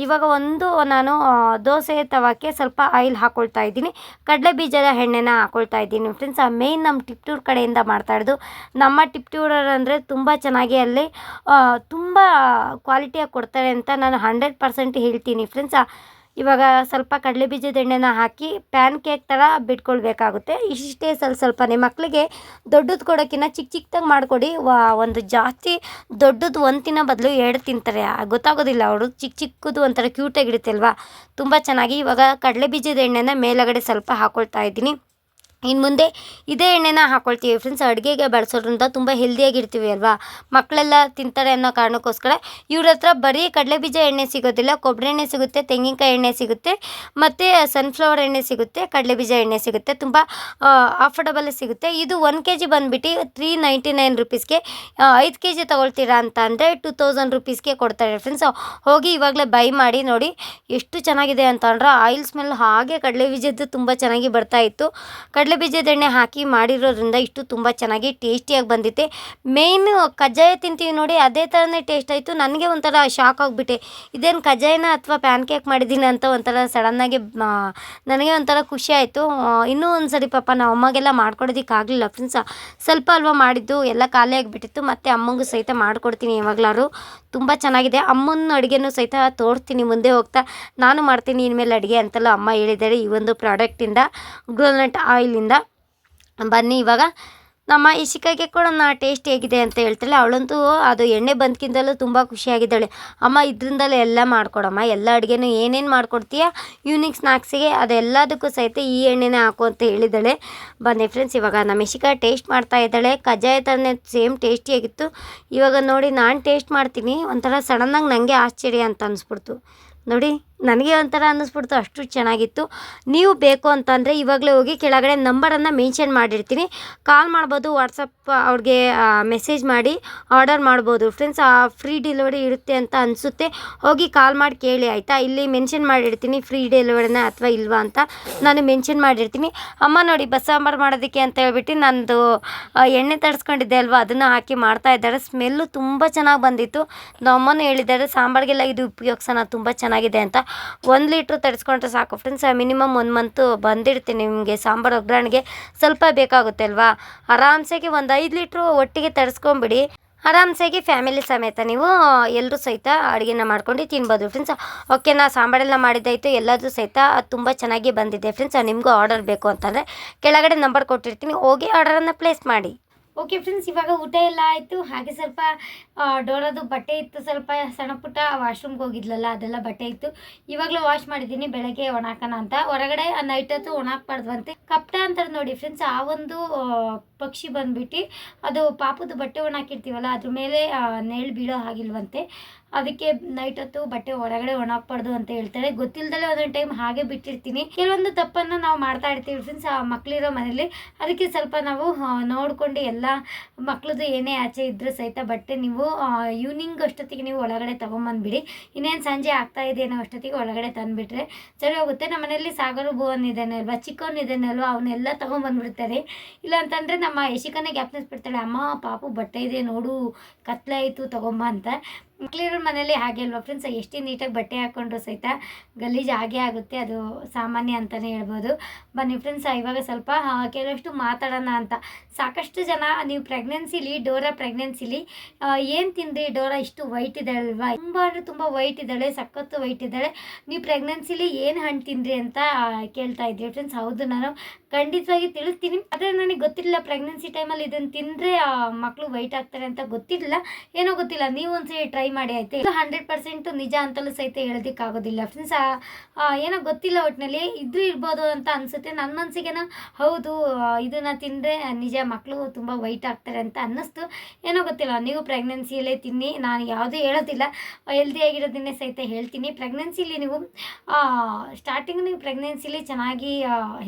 ಇವಾಗ ಒಂದು ನಾನು ದೋಸೆ ತವಕ್ಕೆ ಸ್ವಲ್ಪ ಆಯಿಲ್ ಹಾಕ್ಕೊಳ್ತಾ ಇದ್ದೀನಿ. ಕಡಲೆ ಬೀಜದ ಎಣ್ಣೆನ ಹಾಕ್ಕೊಳ್ತಾ ಇದ್ದೀನಿ ಫ್ರೆಂಡ್ಸ್ ಆ ಮೇಯ್ನ್ ನಮ್ಮ ಟಿಪ್ಟೂರ್ ಕಡೆಯಿಂದ ಮಾಡ್ತಾ ಇರೋದು. ನಮ್ಮ ಟಿಪ್ಟೂರರ್ ಅಂದರೆ ತುಂಬ ಚೆನ್ನಾಗಿ ಅಲ್ಲಿ ತುಂಬ ಕ್ವಾಲಿಟಿಯಾಗಿ ಕೊಡ್ತಾರೆ ಅಂತ ನಾನು ಹಂಡ್ರೆಡ್ ಪರ್ಸೆಂಟ್ ಹೇಳ್ತೀನಿ ಫ್ರೆಂಡ್ಸ್ ಇವಾಗ ಸ್ವಲ್ಪ ಕಡಲೆ ಬೀಜದ ಎಣ್ಣೆನ ಹಾಕಿ ಪ್ಯಾನ್ ಕೇಕ್ ಥರ ಬಿಟ್ಕೊಳ್ಬೇಕಾಗುತ್ತೆ. ಇಷ್ಟೇ ಸ್ವಲ್ಪ ಸ್ವಲ್ಪನೇ ಮಕ್ಕಳಿಗೆ ದೊಡ್ಡದು ಕೊಡೋಕ್ಕಿಂತ ಚಿಕ್ಕ ಚಿಕ್ಕದಾಗಿ ಮಾಡಿಕೊಡಿ. ಒಂದು ಜಾಸ್ತಿ ದೊಡ್ಡದು ಒಂದು ತಿನ್ನೋ ಬದಲು ಎರಡು ತಿಂತಾರೆ. ಗೊತ್ತಾಗೋದಿಲ್ಲ ಅವರು ಚಿಕ್ಕ ಚಿಕ್ಕದು ಒಂಥರ ಕ್ಯೂಟಾಗಿರುತ್ತೆ ಅಲ್ವಾ? ತುಂಬ ಚೆನ್ನಾಗಿ ಇವಾಗ ಕಡಲೆ ಬೀಜದ ಎಣ್ಣೆನ ಮೇಲುಗಡೆ ಸ್ವಲ್ಪ ಹಾಕ್ಕೊಳ್ತಾ ಇದ್ದೀನಿ. ಇನ್ನು ಮುಂದೆ ಇದೇ ಎಣ್ಣೆನ ಹಾಕ್ಕೊಳ್ತೀವಿ ಫ್ರೆಂಡ್ಸ್ ಅಡುಗೆಗೆ ಬಳಸೋದ್ರಿಂದ ತುಂಬ ಹೆಲ್ದಿಯಾಗಿರ್ತೀವಿ ಅಲ್ವಾ? ಮಕ್ಕಳೆಲ್ಲ ತಿಂತಾರೆ ಅನ್ನೋ ಕಾರಣಕ್ಕೋಸ್ಕರ ಇವ್ರ ಹತ್ರ ಬರೀ ಕಡಲೆಬೀಜ ಎಣ್ಣೆ ಸಿಗೋದಿಲ್ಲ ಕೊಬ್ಬರಿ ಎಣ್ಣೆ ಸಿಗುತ್ತೆ, ತೆಂಗಿನಕಾಯಿ ಎಣ್ಣೆ ಸಿಗುತ್ತೆ, ಮತ್ತು ಸನ್ಫ್ಲವರ್ ಎಣ್ಣೆ ಸಿಗುತ್ತೆ, ಕಡಲೆಬೀಜ ಎಣ್ಣೆ ಸಿಗುತ್ತೆ, ತುಂಬ ಅಫೋರ್ಡಬಲ್ ಸಿಗುತ್ತೆ. ಇದು ಒನ್ ಕೆ ಜಿ ಬಂದುಬಿಟ್ಟು ತ್ರೀ ನೈಂಟಿ ನೈನ್ ರುಪೀಸ್ಗೆ ಐದು ಕೆ ಜಿ ತೊಗೊಳ್ತೀರಾ ಅಂತ ಅಂದರೆ ಟೂ ತೌಸಂಡ್ ರುಪೀಸ್ಗೆ ಕೊಡ್ತಾರೆ ಫ್ರೆಂಡ್ಸ್ ಹೋಗಿ ಇವಾಗಲೇ ಬೈ ಮಾಡಿ ನೋಡಿ ಎಷ್ಟು ಚೆನ್ನಾಗಿದೆ ಅಂತ ಅಂದ್ರೆ ಆಯಿಲ್ ಸ್ಮೆಲ್ ಹಾಗೆ ಕಡಲೆ ಬೀಜದ್ದು ತುಂಬ ಚೆನ್ನಾಗಿ ಬರ್ತಾ ಇತ್ತು. ಕಡಲೆ ಬೀಜದ ಎಣ್ಣೆ ಹಾಕಿ ಮಾಡಿರೋದ್ರಿಂದ ಇಷ್ಟು ತುಂಬ ಚೆನ್ನಾಗಿ ಟೇಸ್ಟಿಯಾಗಿ ಬಂದಿದೆ ಮೇಯ್ನು ಕಜ್ಜಾಯ ತಿಂತೀವಿ ನೋಡಿ, ಅದೇ ಥರನೇ ಟೇಸ್ಟ್ ಆಯಿತು. ನನಗೆ ಒಂಥರ ಶಾಕ್ ಆಗಿಬಿಟ್ಟೆ. ಇದೇನು ಕಜ್ಜಾಯನ ಅಥವಾ ಪ್ಯಾನ್ ಕೇಕ್ ಮಾಡಿದ್ದೀನಿ ಅಂತ ಒಂಥರ ಸಡನ್ನಾಗಿ ನನಗೆ ಒಂಥರ ಖುಷಿ ಆಯಿತು. ಇನ್ನೂ ಒಂದು ಸರಿ ಪಾಪ ನಮ್ಮ ಅಮ್ಮಗೆಲ್ಲ ಮಾಡ್ಕೊಡೋದಕ್ಕಾಗಲಿಲ್ಲ ಫ್ರೆಂಡ್ಸ ಸ್ವಲ್ಪ ಅಲ್ವಾ ಮಾಡಿದ್ದು, ಎಲ್ಲ ಖಾಲಿ ಆಗಿಬಿಟ್ಟಿತ್ತು. ಮತ್ತು ಅಮ್ಮಂಗೂ ಸಹಿತ ಮಾಡಿಕೊಡ್ತೀನಿ ಯಾವಾಗಲಾರು ತುಂಬ ಚೆನ್ನಾಗಿದೆ. ಅಮ್ಮನ ಅಡುಗೆನೂ ಸಹಿತ ತೋರ್ತೀನಿ ಮುಂದೆ ಹೋಗ್ತಾ. ನಾನು ಮಾಡ್ತೀನಿ, ಇನ್ಮೇಲೆ ಅಡುಗೆ ಅಂತೆಲ್ಲ ಅಮ್ಮ ಹೇಳಿದ್ದಾರೆ ಈ ಒಂದು ಪ್ರಾಡಕ್ಟಿಂದ ಗ್ರೋನಟ್ ಆಯಿಲಿಂದ ಬನ್ನಿ ಇವಾಗ. ನಮ್ಮ ಇಶಿಕಾಗೆ ಕೂಡ ನಾ ಟೇಸ್ಟ್ ಹೇಗಿದೆ ಅಂತ ಹೇಳ್ತಾಳೆ ಅವಳಂತೂ ಅದು ಎಣ್ಣೆ ಬಂದ್ಕಿಂದಲೂ ತುಂಬ ಖುಷಿಯಾಗಿದ್ದಾಳೆ. ಅಮ್ಮ ಇದರಿಂದಲೇ ಎಲ್ಲ ಮಾಡ್ಕೊಡಮ್ಮ. ಎಲ್ಲ ಅಡುಗೆನೂ ಏನೇನು ಮಾಡ್ಕೊಡ್ತೀಯ? ಯೂನಿಕ್ ಸ್ನ್ಯಾಕ್ಸಿಗೆ ಅದೆಲ್ಲದಕ್ಕೂ ಸಹಿತ ಈ ಎಣ್ಣೆನೇ ಹಾಕು ಅಂತ ಹೇಳಿದ್ದಾಳೆ. ಬನ್ನಿ ಫ್ರೆಂಡ್ಸ್ ಇವಾಗ ನಮ್ಮ ಇಶಿಕಾ ಟೇಸ್ಟ್ ಮಾಡ್ತಾ ಇದ್ದಾಳೆ. ಕಜ್ಜಾಯ ಥರನೇ ಸೇಮ್ ಟೇಸ್ಟಿಯಾಗಿತ್ತು ಇವಾಗ ನೋಡಿ ನಾನು ಟೇಸ್ಟ್ ಮಾಡ್ತೀನಿ. ಒಂಥರ ಸಡನ್ನಾಗಿ ನನಗೆ ಆಶ್ಚರ್ಯ ಅಂತ ಅನಿಸ್ಬಿಡ್ತು. ನೋಡಿ. ನನಗೆ ಒಂಥರ ಅನ್ನಿಸ್ಬಿಡ್ತು, ಅಷ್ಟು ಚೆನ್ನಾಗಿತ್ತು. ನೀವು ಬೇಕು ಅಂತಂದರೆ ಇವಾಗಲೇ ಹೋಗಿ ಕೆಳಗಡೆ ನಂಬರನ್ನು ಮೆನ್ಷನ್ ಮಾಡಿರ್ತೀನಿ. ಕಾಲ್ ಮಾಡ್ಬೋದು ವಾಟ್ಸಪ್ ಅವ್ರಿಗೆ ಮೆಸೇಜ್ ಮಾಡಿ ಆರ್ಡರ್ ಮಾಡ್ಬೋದು. ಫ್ರೆಂಡ್ಸ್ ಫ್ರೀ ಡೆಲಿವರಿ ಇರುತ್ತೆ ಅಂತ ಅನಿಸುತ್ತೆ. ಹೋಗಿ ಕಾಲ್ ಮಾಡಿ ಕೇಳಿ, ಆಯಿತಾ? ಇಲ್ಲಿ ಮೆನ್ಷನ್ ಮಾಡಿರ್ತೀನಿ ಫ್ರೀ ಡೆಲಿವರಿನ ಅಥವಾ ಇಲ್ವಾ ಅಂತ ನಾನು ಮೆನ್ಷನ್ ಮಾಡಿರ್ತೀನಿ. ಅಮ್ಮ ನೋಡಿ, ಬಸ್ ಸಾಂಬಾರು ಮಾಡೋದಕ್ಕೆ ಅಂತ ಹೇಳ್ಬಿಟ್ಟು ನಂದು ಎಣ್ಣೆ ತರಿಸ್ಕೊಂಡಿದ್ದೆ ಅಲ್ವಾ? ಅದನ್ನು ಹಾಕಿ ಮಾಡ್ತಾ ಇದ್ದಾರೆ. ಸ್ಮೆಲ್ಲು ತುಂಬ ಚೆನ್ನಾಗಿ ಬಂದಿತ್ತು. ನಮ್ಮನ್ನು ಹೇಳಿದ್ದಾರೆ, ಸಾಂಬಾರಿಗೆಲ್ಲ ಇದು ಉಪಯೋಗಿಸೋಣ, ತುಂಬ ಚೆನ್ನಾಗಿದೆ ಅಂತ. ಒಂದು ಲೀಟ್ರ್ ತರಿಸ್ಕೊಂಡ್ರೆ ಸಾಕು ಫ್ರೆಂಡ್ಸ್ ಮಿನಿಮಮ್ ಒಂದು ಮಂತು ಬಂದಿರ್ತೀನಿ ನಿಮಗೆ ಸಾಂಬಾರು ಒಗ್ಗರಣೆಗೆ. ಸ್ವಲ್ಪ ಬೇಕಾಗುತ್ತೆ ಅಲ್ವಾ ಆರಾಮ್ಸೆಗೆ ಒಂದು ಐದು ಲೀಟ್ರು ಒಟ್ಟಿಗೆ ತರಿಸ್ಕೊಂಬಿಡಿ ಆರಾಮ್ಸಾಗಿ ಫ್ಯಾಮಿಲಿ ಸಮೇತ ನೀವು ಎಲ್ಲರೂ ಸಹಿತ ಅಡುಗೆನ ಮಾಡ್ಕೊಂಡು ತಿನ್ಬೋದು ಫ್ರೆಂಡ್ಸ್ ಓಕೆ ನಾ ಸಾಂಬಾರೆಲ್ಲ ಮಾಡಿದ್ದಾಯಿತು ಎಲ್ಲದೂ ಸಹಿತ ಅದು ತುಂಬ ಚೆನ್ನಾಗಿ ಬಂದಿದೆ ಫ್ರೆಂಡ್ಸ್ ನಿಮಗೂ ಆರ್ಡರ್ ಬೇಕು ಅಂತಂದರೆ ಕೆಳಗಡೆ ನಂಬರ್ ಕೊಟ್ಟಿರ್ತೀನಿ. ಹೋಗಿ ಆರ್ಡರನ್ನು ಪ್ಲೇಸ್ ಮಾಡಿ. ಓಕೆ ಫ್ರೆಂಡ್ಸ್ ಇವಾಗ ಊಟ ಎಲ್ಲ ಆಯಿತು. ಹಾಗೆ ಸ್ವಲ್ಪ ಡೋರದು ಬಟ್ಟೆ ಇತ್ತು. ಸ್ವಲ್ಪ ಸಣ್ಣ ಪುಟ್ಟ ವಾಶ್ರೂಮ್ಗೆ ಹೋಗಿದ್ಲಲ್ಲ, ಅದೆಲ್ಲ ಬಟ್ಟೆ ಇತ್ತು. ಇವಾಗಲೂ ವಾಶ್ ಮಾಡಿದ್ದೀನಿ ಬೆಳಗ್ಗೆ ಒಣಾಕಣ ಅಂತ. ಹೊರಗಡೆ ನೈಟ್ ಹೊತ್ತು ಒಣಾಕ್ಬಾರ್ದಂತೆ. ಕಪ್ಟ ಅಂತಾರೆ ನೋಡಿ ಫ್ರೆಂಡ್ಸ್ ಆ ಒಂದು ಪಕ್ಷಿ ಬಂದ್ಬಿಟ್ಟು, ಅದು ಪಾಪದ ಬಟ್ಟೆ ಒಣಾಕಿರ್ತೀವಲ್ಲ, ಅದ್ರ ಮೇಲೆ ನೇಳು ಬೀಳೋ ಹಾಗಿಲ್ವಂತೆ. ಅದಕ್ಕೆ ನೈಟ್ ಹೊತ್ತು ಬಟ್ಟೆ ಹೊರಗಡೆ ಒಣಾಕ್ಬಾರ್ದು ಅಂತ ಹೇಳ್ತಾರೆ ಗೊತ್ತಿಲ್ಲದಲ್ಲೇ ಒಂದೊಂದು ಟೈಮ್ ಹಾಗೆ ಬಿಟ್ಟಿರ್ತೀನಿ. ಕೆಲವೊಂದು ತಪ್ಪನ್ನು ನಾವು ಮಾಡ್ತಾ ಇರ್ತೀವಿ ಫ್ರೆಂಡ್ಸ್ ಆ ಮಕ್ಕಳಿರೋ ಮನೇಲಿ ಅದಕ್ಕೆ ಸ್ವಲ್ಪ ನಾವು ನೋಡಿಕೊಂಡು ಎಲ್ಲ ಮಕ್ಳದ್ದು ಏನೇ ಆಚೆ ಇದ್ರೂ ಸಹಿತ ಬಟ್ಟೆ ನೀವು ಈವ್ನಿಂಗ್ ಅಷ್ಟೊತ್ತಿಗೆ ನೀವು ಒಳಗಡೆ ತೊಗೊಂಬಂದ್ಬಿಡಿ. ಇನ್ನೇನು ಸಂಜೆ ಆಗ್ತಾ ಅನ್ನೋ ಅಷ್ಟೊತ್ತಿಗೆ ಒಳಗಡೆ ತಂದುಬಿಟ್ರೆ ಸರಿ ಹೋಗುತ್ತೆ. ನಮ್ಮ ಮನೆಯಲ್ಲಿ ಸಾಗರ ಭುವನ್ ಇದ್ದಾನೆ ಅಲ್ವಾ ಚಿಕ್ಕವನ್ ಇದ್ದಾನೆ ಅಲ್ವಾ ಅವನ್ನೆಲ್ಲ ತೊಗೊಂಬಂದ್ಬಿಡ್ತಾರೆ. ಇಲ್ಲ ಅಂತಂದರೆ ನಮ್ಮ ಯಶಿಕನೇ ಬಿಡ್ತಾಳೆ. ಅಮ್ಮ, ಪಾಪು, ಬಟ್ಟೆ ಇದೆ, ನೋಡು ಕತ್ಲೆ ಆಯಿತು ತೊಗೊಂಬ ಅಂತ. ಮಕ್ಳಿರೋ ಮನೇಲಿ ಹಾಗೆ ಅಲ್ವಾ ಫ್ರೆಂಡ್ಸ್ ಎಷ್ಟೇ ನೀಟಾಗಿ ಬಟ್ಟೆ ಹಾಕ್ಕೊಂಡ್ರು ಸಹಿತ ಗಲೀಜು ಹಾಗೆ ಆಗುತ್ತೆ, ಅದು ಸಾಮಾನ್ಯ ಅಂತಲೇ ಹೇಳ್ಬೋದು. ಬನ್ನಿ ಫ್ರೆಂಡ್ಸ್ ಇವಾಗ ಸ್ವಲ್ಪ ಕೆಲವಷ್ಟು ಮಾತಾಡೋಣ ಅಂತ. ಸಾಕಷ್ಟು ಜನ, ನೀವು ಪ್ರೆಗ್ನೆನ್ಸಿಲಿ ಡೋರಾ ಪ್ರೆಗ್ನೆನ್ಸಿಲಿ ಏನು ತಿಂದ್ರಿ? ಡೋರಾ ಇಷ್ಟು ವೈಟ್ ಇದ್ದಾಳಲ್ವಾ ತುಂಬ ಅಂದರೆ ತುಂಬ ವೈಟ್ ಇದ್ದಾಳೆ, ಸಖತ್ತು ವೈಟ್ ಇದ್ದಾಳೆ. ನೀವು ಪ್ರೆಗ್ನೆನ್ಸಿಲಿ ಏನು ಹಣ್ಣು ತಿಂದ್ರಿ ಅಂತ ಕೇಳ್ತಾ ಇದ್ದೀವಿ ಫ್ರೆಂಡ್ಸ್ ಹೌದು ನಾನು ಖಂಡಿತವಾಗಿ ತಿಳಿಸ್ತೀನಿ. ಆದರೆ ನನಗೆ ಗೊತ್ತಿರಲಿಲ್ಲ ಪ್ರೆಗ್ನೆನ್ಸಿ ಟೈಮಲ್ಲಿ ಇದನ್ನು ತಿಂದರೆ ಮಕ್ಕಳು ವೈಟ್ ಆಗ್ತಾರೆ ಅಂತ ಗೊತ್ತಿಲ್ಲ ಏನೋ ಗೊತ್ತಿಲ್ಲ ನೀವು ಒಂದ್ಸರಿ ಟ್ರೈ ಮಾಡಿ ಆಯಿತು? ಇದು ಹಂಡ್ರೆಡ್ ಪರ್ಸೆಂಟ್ ನಿಜ ಅಂತಲೂ ಸಹಿತ ಹೇಳೋದಕ್ಕಾಗೋದಿಲ್ಲ. ಫ್ರೆಂಡ್ಸ್ ಏನೋ ಗೊತ್ತಿಲ್ಲ ಒಟ್ಟಿನಲ್ಲಿ ಇದ್ರೂ ಇರ್ಬೋದು ಅಂತ ಅನಿಸುತ್ತೆ. ನನ್ನ ಮನಸ್ಸಿಗೆನ ಹೌದು ಇದನ್ನು ತಿಂದರೆ ನಿಜ ಮಕ್ಕಳು ತುಂಬ ವೈಟ್ ಆಗ್ತಾರೆ ಅಂತ ಅನ್ನಿಸ್ತು. ಏನೋ ಗೊತ್ತಿಲ್ಲ, ನೀವು ಪ್ರೆಗ್ನೆನ್ಸಿಯಲ್ಲೇ ತಿನ್ನಿ, ನಾನು ಯಾವುದೂ ಹೇಳೋದಿಲ್ಲ. ಹೆಲ್ದಿಯಾಗಿರೋದನ್ನೇ ಸಹಿತ ಹೇಳ್ತೀನಿ. ಪ್ರೆಗ್ನೆನ್ಸಿಲಿ ನೀವು ಸ್ಟಾರ್ಟಿಂಗ್ ನೀವು ಪ್ರೆಗ್ನೆನ್ಸಿಲಿ ಚೆನ್ನಾಗಿ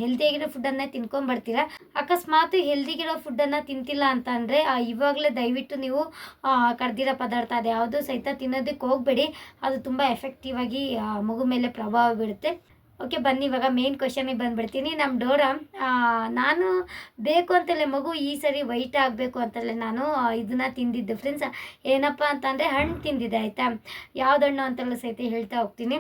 ಹೆಲ್ದಿಯಾಗಿರೋ ಫುಡ್ಡನ್ನು ತಿನ್ಕೊಂಬರ್ತೀರ ಅಕಸ್ಮಾತ್ ಹೆಲ್ದಿಗಿರೋ ಫುಡ್ಡನ್ನು ತಿಂತಿಲ್ಲ ಅಂತ ಅಂದರೆ ಇವಾಗಲೇ ದಯವಿಟ್ಟು ನೀವು ಆ, ಕರ್ದಿರೋ ಪದಾರ್ಥ ಅದು ಯಾವುದು ಸಹಿತ ತಿನ್ನೋದಕ್ಕೆ ಹೋಗಬೇಡಿ. ಅದು ತುಂಬ ಎಫೆಕ್ಟಿವ್ ಆಗಿ ಮಗು ಮೇಲೆ ಪ್ರಭಾವ ಬೀಳುತ್ತೆ ಓಕೆ ಬನ್ನಿ ಇವಾಗ ಮೇನ್ ಕ್ವಶನಿಗೆ ಬಂದ್ಬಿಡ್ತೀನಿ. ನಮ್ಮ ಡೋರಾ ನಾನು ಬೇಕು ಅಂತಲೇ ಮಗು ಈ ಸರಿ ವೈಟ್ ಆಗಬೇಕು ಅಂತಲೇ ನಾನು ಇದನ್ನ ತಿಂದಿದ್ದು. ಫ್ರೆಂಡ್ಸ್ ಏನಪ್ಪ ಅಂತಂದರೆ ಹಣ್ಣು ತಿಂದಿದೆ ಆಯಿತಾ? ಯಾವ್ದು ಹಣ್ಣು ಅಂತಲೂ ಸಹಿತ ಹೇಳ್ತಾ ಹೋಗ್ತೀನಿ.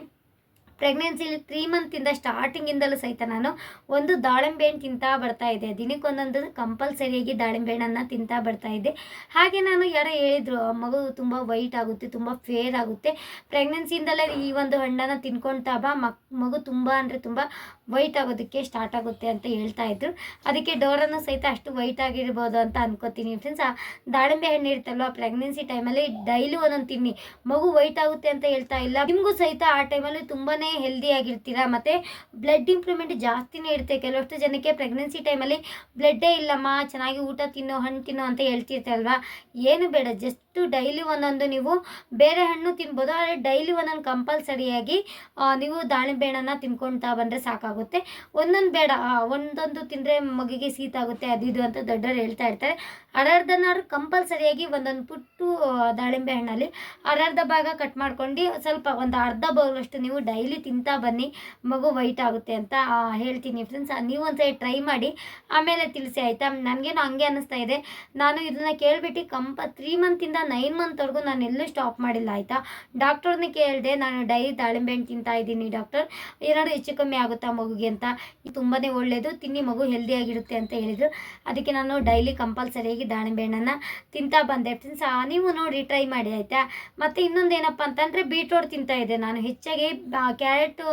ಪ್ರೆಗ್ನೆನ್ಸಿಲಿ ತ್ರೀ ಮಂತಿಂದ ಸ್ಟಾರ್ಟಿಂಗಿಂದಲೂ ಸಹಿತ ನಾನು ಒಂದು ದಾಳಿಂಬೆ ಹಣ್ಣು ತಿಂತಾ ಬರ್ತಾ ಇದ್ದೆ. ದಿನಕ್ಕೊಂದೊಂದು ಕಂಪಲ್ಸರಿಯಾಗಿ ದಾಳಿಂಬೆ ಹಣ್ಣನ್ನು ತಿಂತಾ ಬರ್ತಾ ಇದ್ದೆ. ಹಾಗೆ ನಾನು ಯಾರೋ ಹೇಳಿದರು ಮಗು ತುಂಬ ವೈಟ್ ಆಗುತ್ತೆ, ತುಂಬ ಫೇರ್ ಆಗುತ್ತೆ. ಪ್ರೆಗ್ನೆನ್ಸಿಯಿಂದಲೇ ಈ ಒಂದು ಹಣ್ಣನ್ನು ತಿನ್ಕೊಳ್ತಾ ಬಾ. ಮಗು ತುಂಬ ಅಂದರೆ ತುಂಬ ವೈಟ್ ಆಗೋದಕ್ಕೆ ಸ್ಟಾರ್ಟ್ ಆಗುತ್ತೆ ಅಂತ ಹೇಳ್ತಾ ಇದ್ರು. ಅದಕ್ಕೆ ಡೋರನ್ನು ಸಹಿತ ಅಷ್ಟು ವೈಟ್ ಆಗಿರ್ಬೋದು ಅಂತ ಅನ್ಕೋತೀನಿ ಫ್ರೆಂಡ್ಸ್ ಆ ದಾಳಿಂಬೆ ಹಣ್ಣು ಇರುತ್ತಲ್ವ ಪ್ರೆಗ್ನೆನ್ಸಿ ಟೈಮಲ್ಲಿ ಡೈಲಿ ಒಂದೊಂದು ತಿನ್ನಿ. ಮಗು ವೈಟ್ ಆಗುತ್ತೆ ಅಂತ ಹೇಳ್ತಾ ಇಲ್ಲ. ನಿಮಗೂ ಸಹಿತ ಆ ಟೈಮಲ್ಲಿ ತುಂಬಾ ಹೆಲ್ದಿ ಆಗಿರ್ತೀರಾ? ಮತ್ತು ಬ್ಲಡ್ ಇಂಪ್ರೂವ್ಮೆಂಟ್ ಜಾಸ್ತಿನೇ ಇರುತ್ತೆ. ಕೆಲವಷ್ಟು ಜನಕ್ಕೆ ಪ್ರೆಗ್ನೆನ್ಸಿ ಟೈಮಲ್ಲಿ ಬ್ಲಡ್ಡೇ ಇಲ್ಲಮ್ಮ, ಚೆನ್ನಾಗಿ ಊಟ ತಿನ್ನೋ, ಹಣ್ಣು ತಿನ್ನೋ ಅಂತ ಹೇಳ್ತಿರ್ತಲ್ವಾ ಏನು ಬೇಡ ಜಸ್ಟ್ ಡೈಲಿ ಒಂದೊಂದು ನೀವು ಬೇರೆ ಹಣ್ಣು ತಿನ್ಬೋದು, ಆದರೆ ಡೈಲಿ ಒಂದೊಂದು ಕಂಪಲ್ಸರಿಯಾಗಿ ನೀವು ದಾಳಿಂಬೆ ಹಣ್ಣನ್ನು ತಿನ್ಕೊಳ್ತಾ ಬಂದರೆ ಸಾಕಾಗುತ್ತೆ. ಒಂದೊಂದು ಬೇಡ ಒಂದೊಂದು ತಿಂದರೆ ಮಗುಗೆ ಸೀತ ಆಗುತ್ತೆ, ಅದು ಇದು ಅಂತ ದೊಡ್ಡವರು ಹೇಳ್ತಾ ಇರ್ತಾರೆ. ಅರ್ಧನಾದ್ರು ಕಂಪಲ್ಸರಿಯಾಗಿ ಒಂದೊಂದು ಪುಟ್ಟು ದಾಳಿಂಬೆ ಹಣ್ಣಲ್ಲಿ ಅರ್ಧ ಭಾಗ ಕಟ್ ಮಾಡ್ಕೊಂಡು ಸ್ವಲ್ಪ ಒಂದು ಅರ್ಧ ಬೌಲಷ್ಟು ನೀವು ಡೈಲಿ ತಿಂತಾ ಬನ್ನಿ, ಮಗು ವೈಟ್ ಆಗುತ್ತೆ ಅಂತ ಹೇಳ್ತೀನಿ ಫ್ರೆಂಡ್ಸ್ ನೀವು ಒಂದ್ಸರಿ ಟ್ರೈ ಮಾಡಿ, ಆಮೇಲೆ ತಿಳಿಸಿ, ಆಯಿತಾ? ನನಗೇನು ಹಂಗೆ ಅನ್ನಿಸ್ತಾ ಇದೆ. ನಾನು ಇದನ್ನು ಕೇಳಿಬಿಟ್ಟು ಕಂಪ ತ್ರೀ ಮಂತಿಂದ ನೈನ್ ಮಂತ್ವರೆಗೂ ನಾನು ಎಲ್ಲೂ ಸ್ಟಾಪ್ ಮಾಡಿಲ್ಲ, ಆಯಿತಾ? ಡಾಕ್ಟರ್ನ ಕೇಳಿದೆ, ನಾನು ಡೈಲಿ ದಾಳಿಂಬೆ ಹಣ್ಣು ತಿಂತಾ ಇದ್ದೀನಿ ಡಾಕ್ಟರ್. ಏನಾದರೂ ಹೆಚ್ಚು ಕಮ್ಮಿ ಆಗುತ್ತಾ ಮಗುಗೆ ಅಂತ? ತುಂಬಾ ಒಳ್ಳೆಯದು ತಿನ್ನಿ ಮಗು ಹೆಲ್ದಿಯಾಗಿರುತ್ತೆ ಅಂತ ಹೇಳಿದರು. ಅದಕ್ಕೆ ನಾನು ಡೈಲಿ ಕಂಪಲ್ಸರಿಯಾಗಿ ದಾಳಿಂಬೆ ಹಣ್ಣನ್ನು ತಿಂತಾ ಬಂದೆ ಫ್ರೆಂಡ್ಸ್ ನೀವು ನೋಡಿ ಟ್ರೈ ಮಾಡಿ, ಆಯಿತಾ? ಮತ್ತು ಇನ್ನೊಂದು ಏನಪ್ಪ ಅಂತಂದರೆ ಬೀಟ್ರೋಟ್ ತಿಂತಾ ಇದ್ದೆ ನಾನು. ಹೆಚ್ಚಾಗಿ ಕ್ಯಾರೆಟ್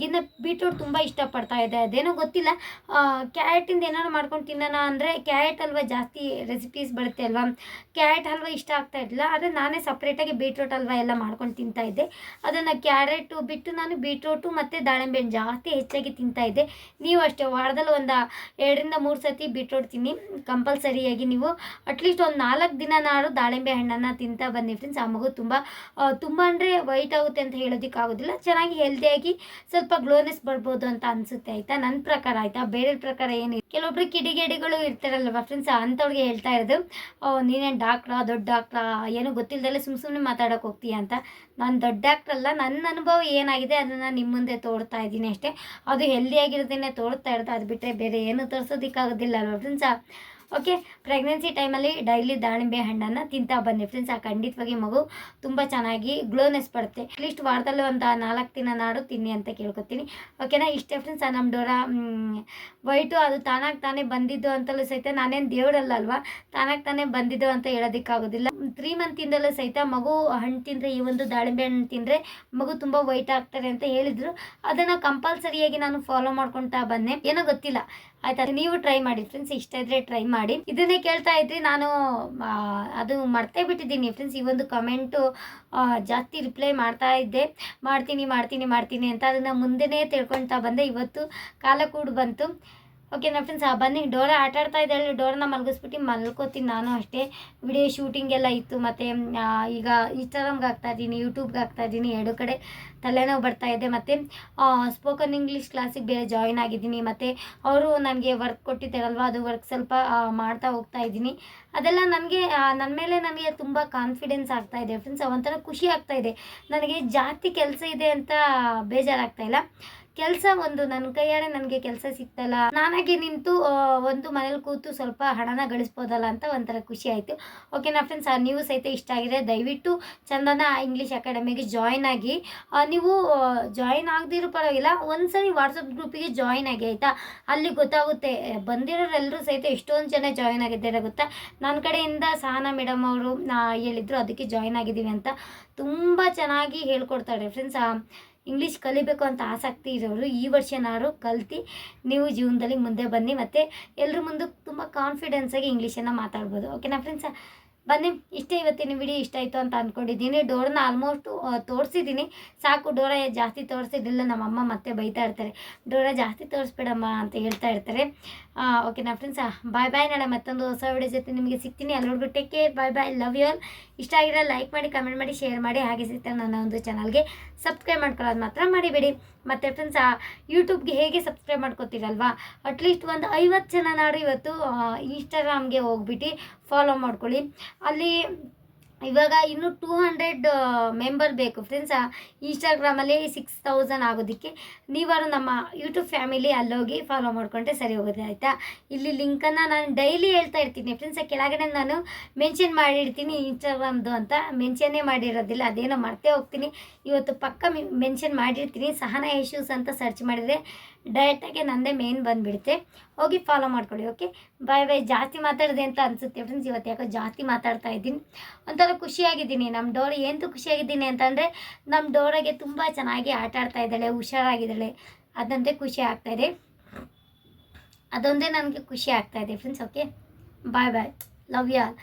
ಗಿನ್ನ ಬೀಟ್ರೂಟ್ ತುಂಬ ಇಷ್ಟಪಡ್ತಾ ಇದೆ ಅದೇನೋ ಗೊತ್ತಿಲ್ಲ. ಕ್ಯಾರೆಟಿಂದ ಏನಾದ್ರು ಮಾಡ್ಕೊಂಡು ತಿನ್ನೋಣ ಅಂದರೆ ಕ್ಯಾರೆಟ್ ಹಲ್ವ ಜಾಸ್ತಿ ರೆಸಿಪೀಸ್ ಬರುತ್ತೆ ಅಲ್ವಾ? ಕ್ಯಾರೆಟ್ ಹಲ್ವ ಇಷ್ಟ ಆಗ್ತಾ ಇರಲಿಲ್ಲ ಆದರೆ ನಾನೇ ಸಪ್ರೇಟಾಗಿ ಬೀಟ್ರೂಟ್ ಹಲ್ವ ಎಲ್ಲ ಮಾಡ್ಕೊಂಡು ತಿಂತಾ ಇದ್ದೆ. ಅದನ್ನು ಕ್ಯಾರೆಟು ಬಿಟ್ಟು ನಾನು ಬೀಟ್ರೂಟು ಮತ್ತು ದಾಳಿಂಬೆ ಜಾಸ್ತಿ ಹೆಚ್ಚಾಗಿ ತಿಂತಾ ಇದ್ದೆ. ನೀವು ಅಷ್ಟೇ, ವಾರದಲ್ಲಿ ಒಂದು ಎರಡರಿಂದ ಮೂರು ಸತಿ ಬೀಟ್ರೂಟ್ ತಿನ್ನಿ. ಕಂಪಲ್ಸರಿಯಾಗಿ ನೀವು ಅಟ್ಲೀಸ್ಟ್ ಒಂದು ನಾಲ್ಕು ದಿನ ನಾನು ದಾಳಿಂಬೆ ಹಣ್ಣನ್ನು ತಿಂತಾ ಬಂದಿ ಫ್ರೆಂಡ್ಸ್ ಆ ಮಗು ತುಂಬ ತುಂಬ ಅಂದರೆ ವೈಟ್ ಆಗುತ್ತೆ ಅಂತ ಹೇಳೋದಕ್ಕಾಗೋದಿಲ್ಲ. ಚೆನ್ನಾಗಿ ಹೆಲ್ದಿಯಾಗಿ ಸ್ವಲ್ಪ ಗ್ಲೋನೆಸ್ ಬರ್ಬೋದು ಅಂತ ಅನಿಸುತ್ತೆ, ಆಯಿತಾ? ನನ್ನ ಪ್ರಕಾರ, ಆಯಿತಾ? ಬೇರೆ ಪ್ರಕಾರ ಏನು ಕೆಲವೊಬ್ರು ಕಿಡಿಗೇಡಿಗಳು ಇರ್ತಾರಲ್ವ ಫ್ರೆಂಡ್ಸ್ ಅಂಥವ್ರಿಗೆ ಹೇಳ್ತಾ ಇರೋದು ನೀನೇನು ಡಾಕ್ಟ್ರಾ ದೊಡ್ಡ ಡಾಕ್ಟ್ರಾ ಏನು ಗೊತ್ತಿಲ್ಲದಲ್ಲೇ ಸುಮ್ಮ ಸುಮ್ಮನೆ ಮಾತಾಡೋಕೆ ಹೋಗ್ತೀಯ ಅಂತ. ನಾನು ದೊಡ್ಡ ಡಾಕ್ಟ್ರ್ ಅಲ್ಲ ನನ್ನ ಅನುಭವ ಏನಾಗಿದೆ ಅದನ್ನು ನಿಮ್ಮ ಮುಂದೆ ತೋರ್ತಾ ಇದ್ದೀನಿ ಅಷ್ಟೇ. ಅದು ಹೆಲ್ದಿಯಾಗಿರೋದನ್ನೇ ತೋರ್ತಾ ಇರೋದು, ಅದು ಬಿಟ್ಟರೆ ಬೇರೆ ಏನು ತೋರಿಸೋದಕ್ಕಾಗೋದಿಲ್ಲ ಅಲ್ವಾ ಫ್ರೆಂಡ್ಸಾ ಓಕೆ ಪ್ರೆಗ್ನೆನ್ಸಿ ಟೈಮಲ್ಲಿ ಡೈಲಿ ದಾಳಿಂಬೆ ಹಣ್ಣನ್ನು ತಿಂತಾ ಬನ್ನಿ. ಫ್ರೆಂಡ್ಸ್ ಆ ಖಂಡಿತವಾಗಿ ಮಗು ತುಂಬ ಚೆನ್ನಾಗಿ ಗ್ಲೋನೆಸ್ ಬರುತ್ತೆ. ಅಟ್ಲೀಸ್ಟ್ ವಾರದಲ್ಲಿ ಒಂದು ನಾಲ್ಕು ದಿನ ನಾಡು ತಿನ್ನಿ ಅಂತ ಕೇಳ್ಕೊತೀನಿ. ಓಕೆನಾ ಇಷ್ಟೇ ಫ್ರೆಂಡ್ಸ್ ನಮ್ಮ ಡೋರ ವೈಟು ಅದು ತಾನಾಗಿ ತಾನೇ ಬಂದಿದ್ದು ಅಂತಲೂ ಸಹಿತ ನಾನೇನು ದೇವರಲ್ಲ ಅಲ್ವಾ? ತಾನಾಗಿ ತಾನೇ ಬಂದಿದ್ದು ಅಂತ ಹೇಳೋದಕ್ಕಾಗೋದಿಲ್ಲ. ತ್ರೀ ಮಂತಿಂದಲೂ ಸಹಿತ ಮಗು ಹಣ್ಣು ತಿಂದರೆ, ಈ ಒಂದು ದಾಳಿಂಬೆ ಹಣ್ಣು ತಿಂದರೆ ಮಗು ತುಂಬ ವೈಟ್ ಆಗ್ತಾರೆ ಅಂತ ಹೇಳಿದರು. ಅದನ್ನು ಕಂಪಲ್ಸರಿಯಾಗಿ ನಾನು ಫಾಲೋ ಮಾಡ್ಕೊತಾ ಬಂದೆ. ಏನೋ ಗೊತ್ತಿಲ್ಲ. ಆಯ್ತಾ, ನೀವು ಟ್ರೈ ಮಾಡಿ ಫ್ರೆಂಡ್ಸ್ ಇಷ್ಟ ಇದ್ರೆ ಟ್ರೈ ಮಾಡಿ. ಇದನ್ನೇ ಕೇಳ್ತಾ ಇದ್ರಿ, ನಾನು ಅದು ಮರ್ತೇ ಬಿಟ್ಟಿದ್ದೀನಿ. ಫ್ರೆಂಡ್ಸ್ ಈ ಒಂದು ಕಮೆಂಟು ಜಾಸ್ತಿ ರಿಪ್ಲೈ ಮಾಡ್ತಾ ಇದ್ದೆ. ಮಾಡ್ತೀನಿ ಮಾಡ್ತೀನಿ ಮಾಡ್ತೀನಿ ಅಂತ ಅದನ್ನು ಮುಂದೆನೇ ತಿಳ್ಕೊತಾ ಬಂದೆ. ಇವತ್ತು ಕಾಲ ಕೂಡ ಬಂತು. ಓಕೆನಾ ಫ್ರೆಂಡ್ಸ್ ಆ ಬನ್ನಿ, ಡೋರ ಆಟ ಆಡ್ತಾ ಇದ್ದಾಳೆ ಡೋರನ್ನ ಮಲಗಿಸ್ಬಿಟ್ಟು ಮಲ್ಕೋತೀನಿ ನಾನು ಅಷ್ಟೇ. ವಿಡಿಯೋ ಶೂಟಿಂಗ್ ಎಲ್ಲ ಇತ್ತು, ಮತ್ತು ಈಗ ಇನ್ಸ್ಟಾಗ್ರಾಮ್ಗೆ ಹಾಕ್ತಾ ಇದ್ದೀನಿ ಯೂಟ್ಯೂಬ್ಗೆ ಹಾಕ್ತಾ ಇದ್ದೀನಿ ಎರಡು ಕಡೆ ತಲೆನೋವು ಬರ್ತಾ ಇದೆ. ಮತ್ತು ಸ್ಪೋಕನ್ ಇಂಗ್ಲೀಷ್ ಕ್ಲಾಸಿಗೆ ಬೇರೆ ಜಾಯಿನ್ ಆಗಿದ್ದೀನಿ. ಮತ್ತು, ಅವರು ನನಗೆ ವರ್ಕ್ ಕೊಟ್ಟಿದ್ದಾರಲ್ವ, ಅದು ವರ್ಕ್ ಸ್ವಲ್ಪ ಮಾಡ್ತಾ ಹೋಗ್ತಾ ಇದ್ದೀನಿ ಅದೆಲ್ಲ ನನಗೆ ನನ್ನ ಮೇಲೆ ನನಗೆ ತುಂಬ ಕಾನ್ಫಿಡೆನ್ಸ್ ಆಗ್ತಾ ಇದೆ. ಫ್ರೆಂಡ್ಸ್ ಒಂಥರ ಖುಷಿ ಆಗ್ತಾ ಇದೆ. ನನಗೆ ಜಾಸ್ತಿ ಕೆಲಸ ಇದೆ ಅಂತ ಬೇಜಾರಾಗ್ತಾ ಇಲ್ಲ. ಕೆಲಸ ಒಂದು ನನ್ನ ಕೈಯಾರೆ ನನಗೆ ಕೆಲಸ ಸಿಗ್ತಲ್ಲ. ನಾನಾಗೆ ನಿಂತು ಒಂದು ಮನೇಲಿ ಕೂತು ಸ್ವಲ್ಪ ಹಣನ ಗಳಿಸ್ಬೋದಲ್ಲ ಅಂತ ಒಂಥರ ಖುಷಿ ಆಯಿತು. ಓಕೆನಾ ಫ್ರೆಂಡ್ಸ್ ಆ, ನೀವು ಸಹಿತ ಇಷ್ಟ ಆಗಿದೆ ದಯವಿಟ್ಟು ಚಂದನ ಇಂಗ್ಲೀಷ್ ಅಕಾಡೆಮಿಗೆ ಜಾಯ್ನ್ ಆಗಿ ನೀವು ಜಾಯಿನ್ ಆಗದಿರೋ ಪರವಾಗಿಲ್ಲ, ಒಂದ್ಸರಿ ವಾಟ್ಸಪ್ ಗ್ರೂಪಿಗೆ ಜಾಯಿನ್ ಆಗಿ, ಆಯಿತಾ? ಅಲ್ಲಿ ಗೊತ್ತಾಗುತ್ತೆ ಬಂದಿರೋರೆಲ್ಲರೂ ಸಹಿತ ಎಷ್ಟೊಂದು ಜನ ಜಾಯಿನ್ ಆಗಿದ್ದಾರೆ ಗೊತ್ತಾ? ನನ್ನ ಕಡೆಯಿಂದ ಸಹನಾ ಮೇಡಮ್ ಅವರು ಹೇಳಿದ್ರು, ಅದಕ್ಕೆ ಜಾಯಿನ್ ಆಗಿದ್ದೀವಿ ಅಂತ. ತುಂಬ ಚೆನ್ನಾಗಿ ಹೇಳ್ಕೊಡ್ತಾರೆ ಫ್ರೆಂಡ್ಸ್ ಇಂಗ್ಲೀಷ್ ಕಲಿಬೇಕು ಅಂತ ಆಸಕ್ತಿ ಇರೋರು ಈ ವರ್ಷನಾರು ಕಲ್ತು ನೀವು ಜೀವನದಲ್ಲಿ ಮುಂದೆ ಬನ್ನಿ ಮತ್ತು ಎಲ್ಲರ ಮುಂದೆ ತುಂಬ ಕಾನ್ಫಿಡೆನ್ಸಾಗಿ ಇಂಗ್ಲೀಷನ್ನು ಮಾತಾಡ್ಬೋದು. ಓಕೆನಾ ಫ್ರೆಂಡ್ಸ್ ಬನ್ನಿ, ಇಷ್ಟೇ ಇವತ್ತಿನ ವಿಡಿಯೋ ಇಷ್ಟ ಆಯಿತು ಅಂತ ಅಂದ್ಕೊಂಡಿದ್ದೀನಿ ಡೋರ್ನ ಆಲ್ಮೋಸ್ಟ್ ತೋರಿಸಿದ್ದೀನಿ. ಸಾಕು ಡೋರ ಜಾಸ್ತಿ ತೋರಿಸಿದ್ದಿಲ್ಲ ನಮ್ಮಮ್ಮ ಮತ್ತೆ ಬೈತಾ ಇರ್ತಾರೆ. ಡೋರ ಜಾಸ್ತಿ ತೋರಿಸ್ಬೇಡಮ್ಮ ಅಂತ ಹೇಳ್ತಾ ಇರ್ತಾರೆ. ಓಕೆ ನಾ ಫ್ರೆಂಡ್ಸ್ ಬಾಯ್ ಬಾಯ್ ನಾಳೆ ಮತ್ತೊಂದು ಹೊಸ ವಿಡಿಯೋ ಜೊತೆ ನಿಮಗೆ ಸಿಗ್ತೀನಿ. ಅಲ್ಲಿವರೆಗೂ take care bye bye love you all ಇಷ್ಟ ಆಗಿರೋ ಲೈಕ್ ಮಾಡಿ ಕಮೆಂಟ್ ಮಾಡಿ ಶೇರ್ ಮಾಡಿ. ಹಾಗೆ ಸಿಗ್ತಾರೆ ನನ್ನ ಒಂದು ಚಾನಲ್ಗೆ ಸಬ್ಸ್ಕ್ರೈಬ್ ಮಾಡ್ಕೊಳ್ಳೋದು ಮಾತ್ರ ಮಾಡಿಬೇಡಿ ಮತ್ತು ಫ್ರೆಂಡ್ಸ್ ಯೂಟ್ಯೂಬ್ಗೆ ಹೇಗೆ ಸಬ್ಸ್ಕ್ರೈಬ್ ಮಾಡ್ಕೋತೀರಲ್ವಾ? ಅಟ್ಲೀಸ್ಟ್ ಒಂದು ಐವತ್ತು ಜನ ನಾಡು ಇವತ್ತು ಇನ್ಸ್ಟಾಗ್ರಾಮ್ಗೆ ಹೋಗ್ಬಿಟ್ಟು ಫಾಲೋ ಮಾಡ್ಕೊಳ್ಳಿ. ಅಲ್ಲಿ ಇವಾಗ ಇನ್ನು ಟೂ ಹಂಡ್ರೆಡ್ ಮೆಂಬರ್ ಬೇಕು. ಫ್ರೆಂಡ್ಸ್ ಇನ್ಸ್ಟಾಗ್ರಾಮಲ್ಲಿ ಸಿಕ್ಸ್ ತೌಸಂಡ್ ಆಗೋದಕ್ಕೆ ನೀವಾರು ನಮ್ಮ ಯೂಟ್ಯೂಬ್ ಫ್ಯಾಮಿಲಿ ಅಲ್ಲೋಗಿ ಫಾಲೋ ಮಾಡಿಕೊಂಡ್ರೆ ಸರಿ ಹೋಗುತ್ತೆ, ಆಯಿತಾ? ಇಲ್ಲಿ ಲಿಂಕನ್ನು ನಾನು ಡೈಲಿ ಹೇಳ್ತಾ ಇರ್ತೀನಿ. ಫ್ರೆಂಡ್ಸ್ ಕೆಳಗಡೆ ನಾನು ಮೆನ್ಷನ್ ಮಾಡಿರ್ತೀನಿ ಇನ್ಸ್ಟಾಗ್ರಾಮ್ದು ಅಂತ. ಮೆನ್ಷನ್ನೇ ಮಾಡಿರೋದಿಲ್ಲ, ಅದೇನೋ ಮರ್ತೇ ಹೋಗ್ತೀನಿ. ಇವತ್ತು ಪಕ್ಕ ಮೆನ್ಷನ್ ಮಾಡಿರ್ತೀನಿ. ಸಹನ ಇಶ್ಯೂಸ್ ಅಂತ ಸರ್ಚ್ ಮಾಡಿದರೆ ಡೈರೆಕ್ಟಾಗಿ ನಂದೇ ಮೇನ್ ಬಂದುಬಿಡುತ್ತೆ. ಹೋಗಿ ಫಾಲೋ ಮಾಡ್ಕೊಳ್ಳಿ ಓಕೆ ಬಾಯ್ ಬಾಯ್ ಜಾಸ್ತಿ ಮಾತಾಡಿದೆ ಅಂತ ಅನಿಸುತ್ತೆ ಫ್ರೆಂಡ್ಸ್ ಇವತ್ತು ಯಾಕೋ ಜಾಸ್ತಿ ಮಾತಾಡ್ತಾ ಇದ್ದೀನಿ. ಒಂಥರ ಖುಷಿಯಾಗಿದ್ದೀನಿ ನಮ್ಮ ಡೋರೆ ಏನು ಖುಷಿಯಾಗಿದ್ದೀನಿ ಅಂತಂದರೆ ನಮ್ಮ ಡೋರಾಗೆ ತುಂಬ ಚೆನ್ನಾಗಿ ಆಟ ಆಡ್ತಾ ಇದ್ದಾಳೆ, ಹುಷಾರಾಗಿದ್ದಾಳೆ. ಅದಂತೆ ಖುಷಿ ಆಗ್ತಾ ಇದೆ. ಅದೊಂದೇ ನನಗೆ ಖುಷಿ ಆಗ್ತಾ ಇದೆ friends okay bye bye love you all